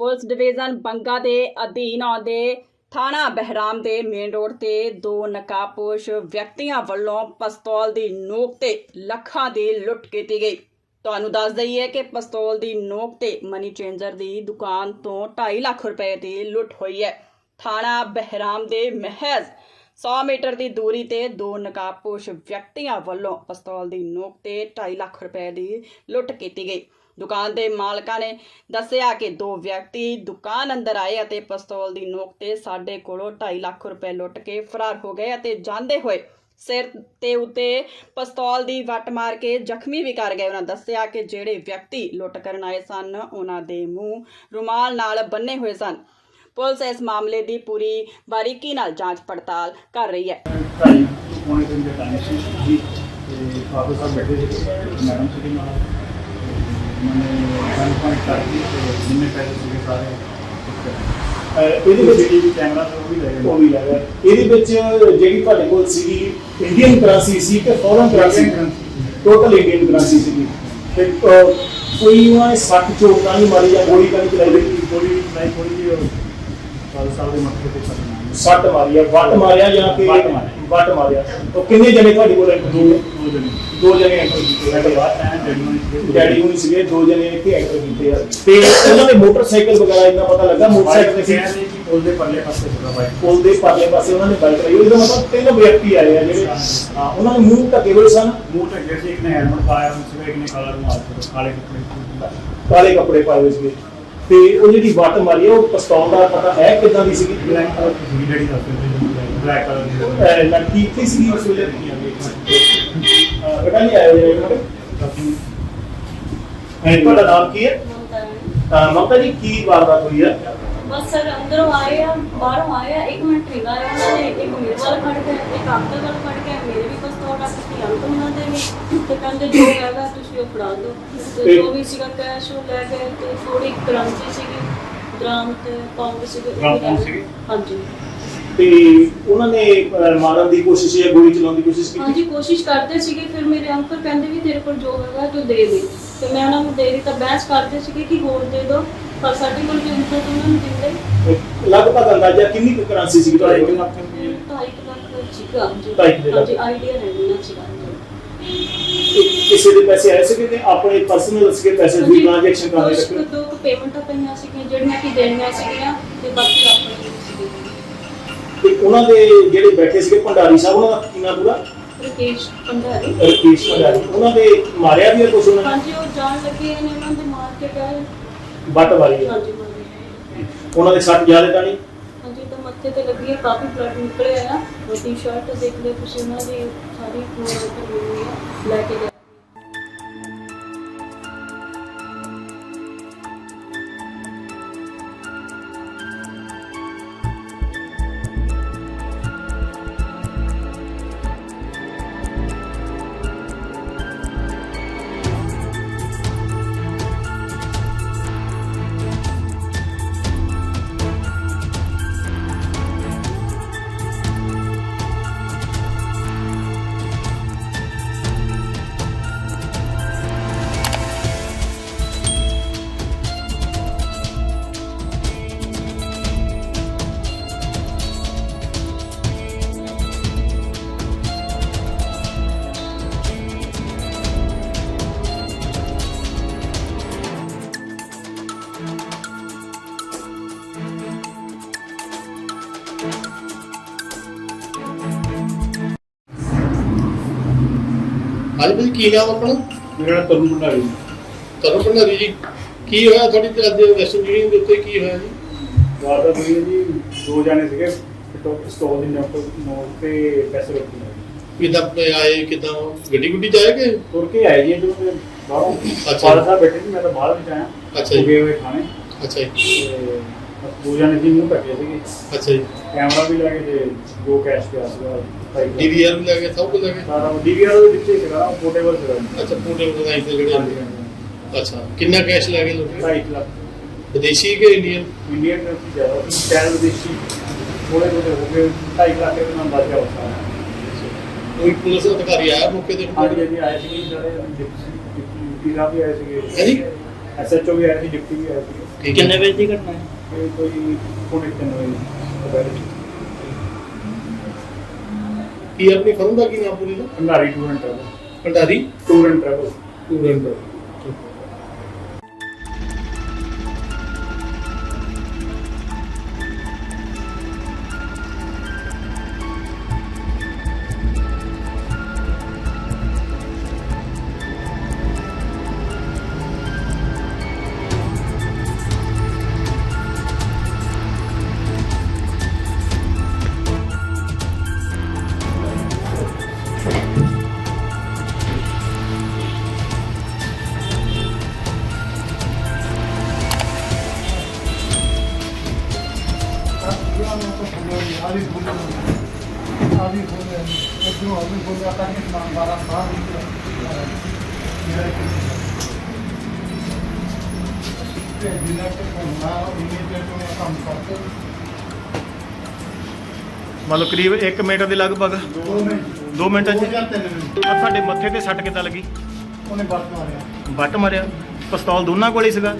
Police division Banga ਦੇ ਅਧੀਨ ਆਉਂਦੇ ਥਾਣਾ ਬਹਿਰਾਮ ਦੇ ਮੇਨ ਰੋਡ ਤੇ ਦੋ ਨਕਾਬਪੋਸ਼ ਵਿਅਕਤੀਆਂ ਵੱਲੋਂ ਪਿਸਤੌਲ ਦੀ ਨੋਕ ਤੇ ਲੱਖਾਂ ਦੀ ਲੁੱਟ ਕੀਤੀ ਗਈ। ਤੁਹਾਨੂੰ ਦੱਸ ਦਈਏ ਕਿ ਪਿਸਤੌਲ ਦੀ ਨੋਕ ਤੇ ਮਨੀ ਚੇਂਜਰ ਦੀ ਦੁਕਾਨ ਤੋਂ 2.5 ਲੱਖ ਰੁਪਏ ਦੀ ਲੁੱਟ ਹੋਈ ਹੈ। ਥਾਣਾ ਬਹਿਰਾਮ ਦੇ ਮਹਿਜ਼ 100 ਮੀਟਰ ਦੀ ਦੂਰੀ ਤੇ ਦੋ ਨਕਾਬਪੋਸ਼ ਵਿਅਕਤੀਆਂ ਵੱਲੋਂ ਪਿਸਤੌਲ ਦੀ ਨੋਕ ਤੇ 2.5 ਲੱਖ ਰੁਪਏ ਦੀ ਲੁੱਟ ਕੀਤੀ ਗਈ। ਦੁਕਾਨ ਦੇ ਮਾਲਕਾਂ ਨੇ ਦੱਸਿਆ ਕਿ ਦੋ ਵਿਅਕਤੀ ਦੁਕਾਨ ਅੰਦਰ ਆਏ ਅਤੇ ਪਿਸਤੌਲ ਦੀ ਨੋਕ ਤੇ ਸਾਡੇ ਕੋਲੋਂ 2.5 ਲੱਖ ਰੁਪਏ ਲੁੱਟ ਕੇ ਫਰਾਰ ਹੋ ਗਏ ਅਤੇ ਜਾਂਦੇ ਹੋਏ ਸਿਰ ਤੇ ਉਤੇ ਪਿਸਤੌਲ ਦੀ ਵੱਟ ਮਾਰ ਕੇ ਜ਼ਖਮੀ ਵੀ ਕਰ ਗਏ। ਉਹਨਾਂ ਦੱਸਿਆ ਕਿ ਜਿਹੜੇ ਵਿਅਕਤੀ ਲੁੱਟ ਕਰਨ ਆਏ ਸਨ, ਉਹਨਾਂ ਦੇ ਮੂੰਹ ਰੁਮਾਲ ਨਾਲ ਬੰਨੇ ਹੋਏ ਸਨ। ਪੁਲਿਸ ਇਸ ਮਾਮਲੇ ਦੀ ਪੂਰੀ ਬਾਰੀਕੀ ਨਾਲ ਜਾਂਚ ਪੜਤਾਲ ਕਰ ਰਹੀ ਹੈ। ਪੌਣੇ ਤਿੰਨ ਦੇ ਟਾਈਮ ਸੀ। ਜੀ, ਤੇ ਫਾਦਰ ਸਾਹਿਬ ਬੈਠੇ ਸੀ। ਮੈਡਮ ਸੀਗੀ ਨਾਲ। ਤੇ ਮੈंने ਗੱਲ ਪੁਆਇੰਟ ਕਰਕੇ ਤੇ ਜਿੰਨੇ ਪੈਸੇ ਸੀਗੇ ਸਾਰੇ ਅਹ ਇਹਦੇ ਵਿੱਚ ਸੀਸੀਟੀਵੀ ਕੈਮਰਾ ਤੇ ਵੀ ਲੈ ਉਹ ਵੀ ਲੱਗਾ ਇਹਦੇ ਵਿੱਚ ਜਿਹੜੀ ਤੁਹਾਡੇ ਕੋਲ ਸੀਗੀ ਇੰਡੀਅਨ ਕਰੰਸੀ ਸੀ ਕਿ foreign currency. Total Indian currency ਸੀਗੀ। ਤੇ ਕੋਈ ਉਹਨਾਂ ਨੇ ਸੱਟ ਚੋਟ ਤਾਂ ਨਹੀਂ ਮਾਰੀ ਜਾਂ ਗੋਲੀ ਤਾਂ ਨਹੀਂ ਚਲਾਈ? ਥੋੜੀ ਥੋੜੀ ਨਹੀਂ ਥੋੜੀ ਜਿਹੀ ਫਾਦਰ ਸਾਹਿਬ ਦੇ ਮੱਥੇ ਤੇ ਸੱਟ ਮਾਰੀ। ਸੱਟ ਮਾਰੀ ਆ ਵੱਟ ਮਾਰਿਆ ਜਾਂ ਕਿ ਵੱਟ ਮਾਰਿਆ। ਵੱਟ ਮਾਰਿਆ। ਤਾਂ ਕਿੰਨੇ ਜਣੇ ਤੁਹਾਡੇ ਕੋਲ ਦੋ ਦੋ ਜਣੇ। ਦੋ ਜਣੇ ਐਂਟਰ ਕੀਤੇ ਸਾਡੇ ਬਾਅਦ ਡੈਡੀ ਨੂੰ ਹੁਣੀ ਸੀਗੇ ਦੋ ਜਣੇ ਇੱਥੇ ਐਂਟਰ ਕੀਤੇ ਆ। ਤੇ ਉਹਨਾਂ ਦੇ ਮੋਟਰਸਾਈਕਲ ਵਗੈਰਾ ਇੰਨਾ ਪਤਾ ਲੱਗਾ? ਮੋਟਰਸਾਈਕਲ ਤੇ ਸੀ ਕਹਿੰਦੇ ਕਿ ਪੁਲ ਦੇ ਪਰਲੇ ਪਾਸੇ ਸੀਗਾ ਬਾਈਕ। ਪੁਲ ਦੇ ਪਰਲੇ ਪਾਸੇ ਉਹਨਾਂ ਨੇ ਬਾਈਕ ਲਾਈ। ਉਹਦਾ ਮਤਲਬ ਤਿੰਨ ਵਿਅਕਤੀ ਆਏ ਆ ਜਿਹੜੇ ਹਾਂ ਉਹਨਾਂ ਦੇ ਮੂੰਹ ਢਕੇ ਹੋਏ ਸਨ? ਮੂੰਹ ਢੱਕੇ ਸੀ ਇੱਕ ਨੇ ਹੈਲਮਟ ਪਾਇਆ ਹੋਇਆ ਸੀਗਾ ਇੱਕ ਨੇ ਕਾਲਾ ਰੁਮਾਲ ਸੀ ਕਾਲੇ ਕੱਪੜੇ ਸੀ ਕਾਲੇ ਕੱਪੜੇ ਪਾਏ ਹੋਏ ਸੀਗੇ। ਤੇ ਉਹ ਜਿਹੜੀ ਵੱਟ ਮਾਰੀ ਆ, ਉਹ ਪਿਸਤੌਲ ਦਾ ਪਤਾ ਹੈ ਕਿਦਾਂ ਦੀ ਸੀਗੀ? ਬਲੈਕ ਕਲਰ ਦੀ ਸੀ ਡੈਡੀ ਦੱਸਦੇ ਸੀ ਬਲੈਕ ਕਲਰ ਦੀ ਲੜਕੀ ਇੱਥੇ ਸੀਗੀ ਉਸ ਵੇਲੇ? ਅਹ ਬੇਟਾ ਨਹੀਂ ਆਇਆ ਇਹਨਾਂ ਸੀ ਦੇ ਤੁਹਾਡਾ ਨਾਮ ਕੀ ਹੈ? ਅਹ ਮਮਤਾ ਜੀ ਕੀ ਵਾਰਦਾਤ ਹੋਈ ਹੈ? ਬਸ ਸਰ ਅੰਦਰੋਂ ਆਏ ਆ ਬਾਹਰੋਂ ਆਏ ਆ ਇੱਕ ਮਿੰਟ ਨਹੀਂ ਆਇਆ ਉਹਨਾਂ ਨੇ ਇੱਕ ਮੇਰੇ ਵੱਲ ਖੜ ਕੇ ਇੱਕ ਅੰਕਲ ਵੱਲ ਖੜ ਕੇ ਮੇਰੇ ਵੀ ਪਿਸਤੌਲ ਰੱਖ ਕੇ ਅੰਕਲ ਉਹਨਾਂ ਦੇ ਵੀ। ਤੇ ਕਹਿੰਦੇ ਜੋ ਹੈਗਾ ਤੁਸੀਂ ਉਹ ਫੜਾ ਦਿਓ। ਤੇ ਤੇ- ਜੋ ਵੀ ਸੀਗਾ ਕੈਸ਼ ਉਹ ਲੈ ਗਏ ਤੇ ਥੋੜੀ ਕਰੰਸੀ ਸੀਗੀ। ਦਰਾਮ ਤੇ ਪਾਉਂਡ। ਸੀਗੇ? ਹਾਂਜੀ। ਤੇ ਉਹਨਾਂ ਨੇ ਅਹ ਮਾਰਨ ਦੀ ਕੋਸ਼ਿਸ਼ ਜਾਂ ਗੋਲੀ ਚਲਾਉਣ ਦੀ ਕੋਸ਼ਿਸ਼ ਕੀਤੀ? ਹਾਂਜੀ ਕੋਸ਼ਿਸ਼ ਕਰਦੇ ਸੀਗੇ ਫਿਰ ਮੇਰੇ ਅੰਕਲ ਕਹਿੰਦੇ ਵੀ ਤੇਰੇ ਕੋਲ ਜੋ ਹੈਗਾ ਤੂੰ ਦੇ ਦੇ। ਤੇ ਮੈਂ ਉਹਨਾਂ ਨੂੰ ਦੇ ਦਿੱਤਾ ਬਹਿਸ ਕਰਦੇ ਸੀਗੇ ਕਿ ਹੋਰ ਦੇ ਦਿਓ ਪਰ ਸਾਡੇ ਕੋਲ ਜੋ ਹੁੰਦਾ ਤਾਂ ਉਹਨਾਂ ਨੂੰ ਦਿੰਦੇ। ਤੇ ਲਗਭਗ ਅੰਦਾਜ਼ਾ ਕਿੰਨੀ ਕੁ ਕਰੰਸੀ ਸੀਗੀ ਤੁਹਾਡੇ ਕੋਲ? ਲੱਖ ਰੁਪਏ। ਢਾਈ ਕੁ ਲੱਖ ਸੀਗਾ ਜੀ ਢਾਈ ਕੁ ਲੱਖ। ਹਾਂਜੀ ਆਈਡੀਆ ਹੈ ਨਾ ਸੀਗਾ ਕਿ ਕਿਸੇ ਦੇ ਪੈਸੇ ਆਏ ਸੀਗੇ ਤੇ ਆਪਣੇ ਪਰਸਨਲ ਸੀਗੇ ਪੈਸੇ ਦੀ ਟ੍ਰਾਂਜੈਕਸ਼ਨ ਕਰਦੇ ਕੁਛ ਰੱਖੇ ਕੁ ਦੋ ਪੇਮੈਂਟਾਂ ਪਈਆਂ ਸੀਗੀਆਂ ਜਿਹੜੀਆਂ ਕਿ ਦੇਣੀਆਂ ਸੀਗੀਆਂ ਤੇ ਬਾਕੀ ਆਪਣੇ ਸੀਗੇ ਤੇ ਉਹਨਾਂ ਦੇ ਜਿਹੜੇ ਬੈਠੇ ਸੀਗੇ ਭੰਡਾਰੀ ਸਾਹਿਬ ਉਹਨਾਂ ਦਾ ਕੀ ਨਾਮ ਪੂਰਾ? ਰਕੇਸ਼ ਭੰਡਾਰੀ। ਰਕੇਸ਼ ਭੰਡਾਰੀ। ਉਹਨਾਂ ਦੇ ਮਾਰਿਆ ਵੀ ਕੁਛ ਉਹਨਾਂ ਨੇ? ਹਾਂਜੀ ਉਹ ਜਾਣ ਲੱਗੇ ਨੇ ਉਹਨਾਂ ਦੇ ਮਾਰ ਕੇ ਗਏ ਬੱਟ ਹੈ ਹਾਂਜੀ ਮਾਰੇ ਉਹਨਾਂ ਦੇ ਸੱਟ ਜ਼ਿਆਦਾ ਤਾਂ ਨਹੀਂ? ਹਾਂਜੀ ਤਾਂ ਮੱਥੇ ਤੇ ਲੱਗੀ ਹੈ ਕਾਫੀ ਬਲੱਡ ਨਿਕਲਿਆ ਆ। ਉਹ ਟੀ-ਸ਼ਰਟ ਦੇਖ ਲਿਓ ਤੁਸੀਂ ਉਹਨਾਂ ਦੀ ਸਾਰੀ ਖੂਨ ਉੱਪਰ ਹੋਈ ਹੈ ਲੈ ਕੇ ਗਏ। ਹਾਂਜੀ ਭਾਜੀ ਕੀ ਨਾਮ ਆਪਣਾ? ਮੇਰਾ ਤਰੁਣ ਭੰਡਾਰੀ। ਤੁਹਾਨੂੰ ਭੰਡਾਰੀ ਜੀ ਕੀ ਹੋਇਆ ਤੁਹਾਡੀ ਤੇ ਅੱਜ ਯੂਨੀਅਨ ਦੇ ਉੱਤੇ ਕੀ ਹੋਇਆ ਜੀ? ਵਾਰਦਾਤ ਹੋਈ ਹੈ ਜੀ ਦੋ ਜਾਣੇ ਸੀਗੇ ਸਟੋਲ ਦੀ ਨੋਟ ਨੋਟ ਤੇ ਪੈਸੇ ਰੱਖੀ ਕਿਦਾਂ ਆਏ ਕਿਦਾਂ? ਗੱਡੀ ਗੁੱਡੀ ਜਾਏਗੇ ਤੁਰ ਕੇ ਆਏ ਜੀ ਜਦੋਂ ਮੈਂ ਬਾਹਰੋਂ। ਅੱਛਾ। ਫਾਦਰ ਸਾਹਿਬ ਬੈਠੇ ਸੀ ਮੈਂ ਤਾਂ ਬਾਹਰ ਵਿੱਚ ਆਇਆ। ਅੱਛਾ ਜੀ। ਗਏ ਹੋਏ ਖਾਣੇ ਅੱਛਾ ਜੀ। ਦੋ ਜਾਣੇ ਸੀ ਮੂੰਹ ਢੱਕੇ ਸੀਗੇ। ਅੱਛਾ ਜੀ। ਕੈਮਰਾ ਵੀ ਲੈ ਕੇ ਤੇ ਦੋ ਕੈਸ਼ ਪਿਆ ਸੀਗਾ ਲੱਖ। ਡੀਵੀਆਰ ਵੀ ਲੈ ਗਏ ਸਭ ਕੁਝ ਲੈ ਗਏ ਸਾਰਾ ਡੀਵੀਆਰ ਦੇ ਵਿੱਚ ਹੀ ਸੀਗਾ ਪੋਰਟੇਬਲ ਸੀਗਾ। ਅੱਛਾ ਪੂਰੇ ਬਣਾਈ ਤੇ ਜਿਹੜੇ। ਅੱਛਾ ਕਿੰਨਾ ਕੈਸ਼ ਲੈ ਗਏ ਲੋਕ? ਢਾਈ ਕੁ ਲੱਖ। ਵਿਦੇਸ਼ੀ ਕਿ ਇੰਡੀਅਨ? ਇੰਡੀਅਨ ਕਰੰਸੀ ਜ਼ਿਆਦਾ ਸੀ ਟੈਨ ਵਿਦੇਸ਼ੀ। ਥੋੜੇ ਥੋੜੇ ਹੋ ਗਏ ਢਾਈ ਕੁ ਲੱਖ ਦੇ ਨਾਲ ਬਚ ਗਿਆ ਉਸ ਕੋਈ ਪੁਲਿਸ ਅਧਿਕਾਰੀ ਆਇਆ ਮੌਕੇ ਤੇ? ਹਾਂਜੀ ਹਾਂਜੀ ਆਏ ਸੀਗੇ ਜਿਹੜੇ ਡਿਪਟੀ ਡਿਪਟੀ ਵੀ ਆਏ ਸੀਗੇ। ਐਸਐਚਓ ਵੀ ਆਏ ਸੀ ਡਿਪਟੀ ਵੀ ਆਏ ਸੀਗੇ ਠੀਕ ਕਿੰਨੇ ਹੈ ਵਜੇ ਦੀ ਘਟਨਾ ਹੈ? ਇਹ ਕੋਈ ਪੌਣੇ ਤਿੰਨ ਵਜੇ ਕੀ ਆਪਣੀ ਫਰਮ ਦਾ ਕੀ ਨਾਮ ਪੂਰੀ ਦਾ? Bhandari tour and travel. Bhandari? Tour and travel. Student ਮਤਲਬ ਕਰੀਬ 1 ਮਿੰਟ ਦੇ ਲਗਭਗ? 2 ਮਿੰਟਾਂ। ਚ? ਆ ਤੁਹਾਡੇ ਮੱਥੇ ਤੇ ਸੱਟ ਕਿੱਦਾਂ ਲੱਗੀ? ਉਹਨੇ ਬੱਸ ਮਾਰਿਆ। ਵੱਟ ਮਾਰਿਆ? ਪਿਸਤੌਲ ਦੋਨਾਂ ਕੋਲ ਹੀ ਸੀਗਾ?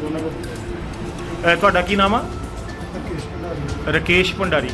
ਦੋਨਾਂ ਕੋਲ ਤੁਹਾਡਾ ਕੀ ਨਾਮ ਆ? ਰਕੇਸ਼ ਭੰਡਾਰੀ।